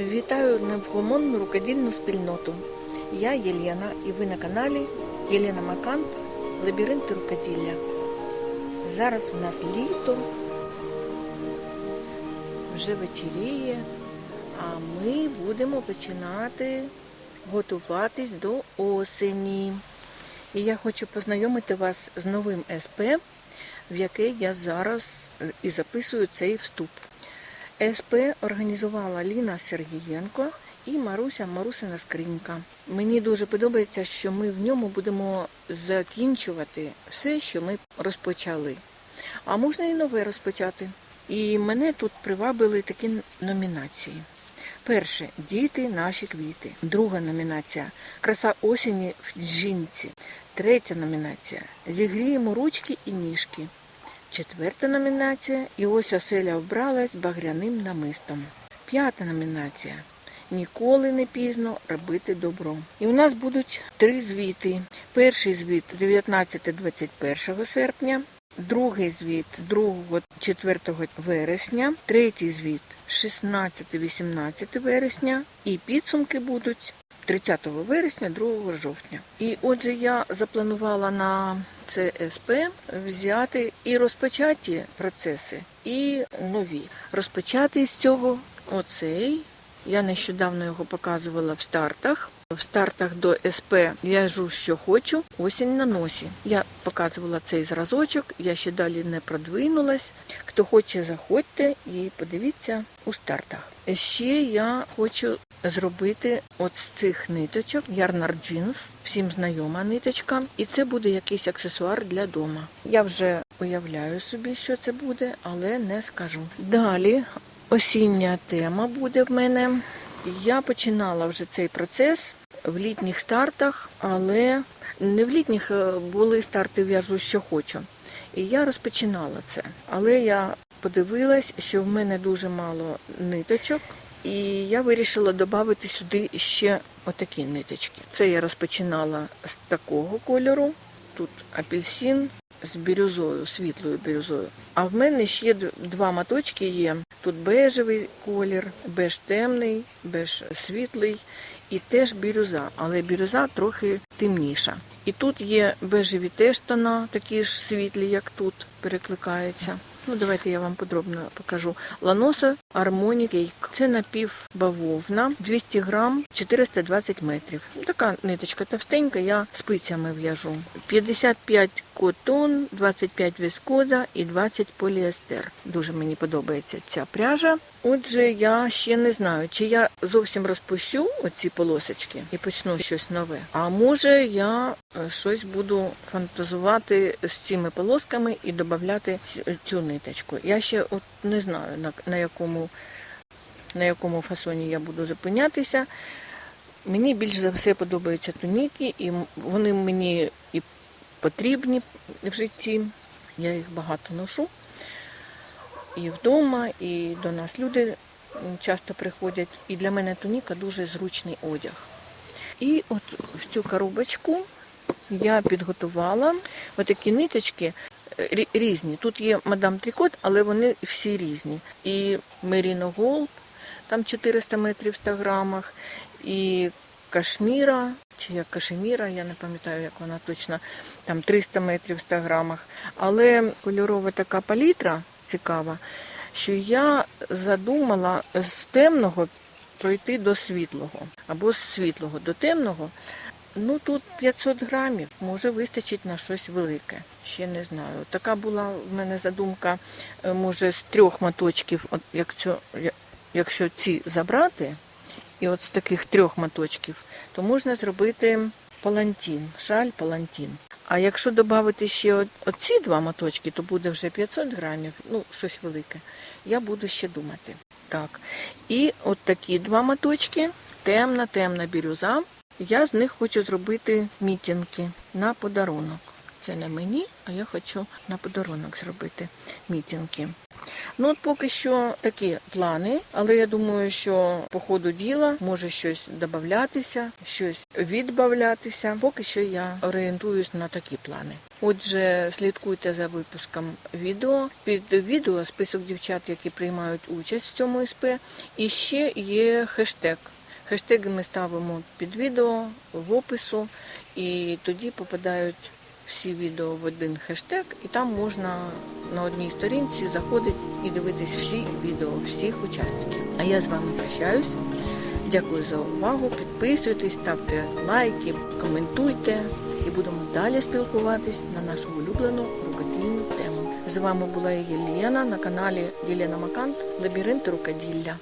Вітаю невгомонну рукодільну спільноту. Я Єлена і ви на каналі Єлена Макант Лабіринти рукоділля. Зараз у нас літо, вже вечеріє, а ми будемо починати готуватись до осені. І я хочу познайомити вас з новим СП, в яке я зараз і записую цей вступ. СП організувала Ліна Сергієнко і Маруся Марусина Скринька. Мені дуже подобається, що ми в ньому будемо закінчувати все, що ми розпочали. А можна і нове розпочати. І мене тут привабили такі номінації. Перше діти наші квіти. Друга номінація Краса осені в жінці. Третя номінація Зігріємо ручки і ніжки. Четверта номінація І ось оселя вбралась багряним намистом. П'ята номінація Ніколи не пізно робити добро. І у нас будуть три звіти. Перший звіт 19-21 серпня, другий звіт 2-4 вересня, третій звіт 16-18 вересня і підсумки будуть 30 вересня, 2 жовтня. І отже, я запланувала на ЦСП взяти і розпочаті процеси, і нові. Розпочати з цього оцей. Я нещодавно його показувала в стартах. В стартах до СП в'яжу, що хочу, осінь на носі. Я показувала цей зразочок, я ще далі не продвинулась. Хто хоче, заходьте і подивіться у стартах. Ще я хочу зробити от з цих ниточок Ярнар Джинс, всім знайома ниточка, і це буде якийсь аксесуар для дома. Я вже уявляю собі, що це буде, але не скажу. Далі осіння тема буде в мене. Я починала вже цей процес в літніх стартах, але не в літніх е, були старти в'яжу, що хочу. І я розпочинала це. Але я подивилась, що в мене дуже мало ниточок, і я вирішила додати сюди ще отакі ниточки. Це я розпочинала з такого кольору. Тут апельсин з бірюзою, світлою бірюзою. А в мене ще два моточки є. Тут бежевий колір, беж темний, беж світлий і теж бірюза, але бірюза трохи темніша. І тут є бежеві теж тона, такі ж світлі, як тут, перекликаються. Ну, давайте я вам подробно покажу. Ланоса Harmonic Cake. Це напівбавовна, 200 грам, 420 метрів. Така ниточка товстенька, я спицями в'яжу. 55 котон, 25 віскоза і 20 поліестер. Дуже мені подобається ця пряжа. Отже, я ще не знаю, чи я зовсім розпущу оці полосочки і почну щось нове. А може я е, щось буду фантазувати з цими полосками і додати цю ниточку. Я ще от не знаю на, на якому на якому фасоні я буду зупинятися. Мені більш за все подобаються туніки, і вони мені і потрібні в житті. Я їх багато ношу. І вдома, і до нас люди часто приходять. І для мене туніка дуже зручний одяг. І от в цю коробочку я підготувала отакі ниточки е, різні. Тут є мадам Трикот, але вони всі різні. І Merino Gold, там 400 метрів в 100 грамах, і кашміра, чи як кашеміра, я не пам'ятаю, як вона точно, там 300 метрів в 100 грамах. Але кольорова така палітра цікава, що я задумала з темного пройти до світлого, або з світлого до темного. Ну тут 500 грамів, може вистачить на щось велике. Ще не знаю. Така була в мене задумка, е, може, з трьох моточків, от якщо, якщо ці забрати, і от з таких трьох моточків, то можна зробити палантін, шаль палантін. А якщо додати ще оці два моточки, то буде вже 500 грамів, ну щось велике. Я буду ще думати. Так. І от такі два моточки, темна, темна бірюза. Я з них хочу зробити мітінки на подарунок. Це не мені, а я хочу на подарунок зробити мітінки. Ну от поки що такі плани, але я думаю, що по ходу діла може щось додатися, щось відбавлятися. Поки що я орієнтуюсь на такі плани. Отже, слідкуйте за випуском відео. Під відео список дівчат, які приймають участь в цьому СП. І ще є хештег. Хештеги ми ставимо під відео в опису, і тоді попадають всі відео в один хештег, і там можна на одній сторінці заходити і дивитись всі відео, всіх учасників. А я з вами прощаюсь. Дякую за увагу. Підписуйтесь, ставте лайки, коментуйте і будемо далі спілкуватись на нашу улюблену рукодільну тему. З вами була Єлена на каналі Єлена Макант Лабіринт рукоділля.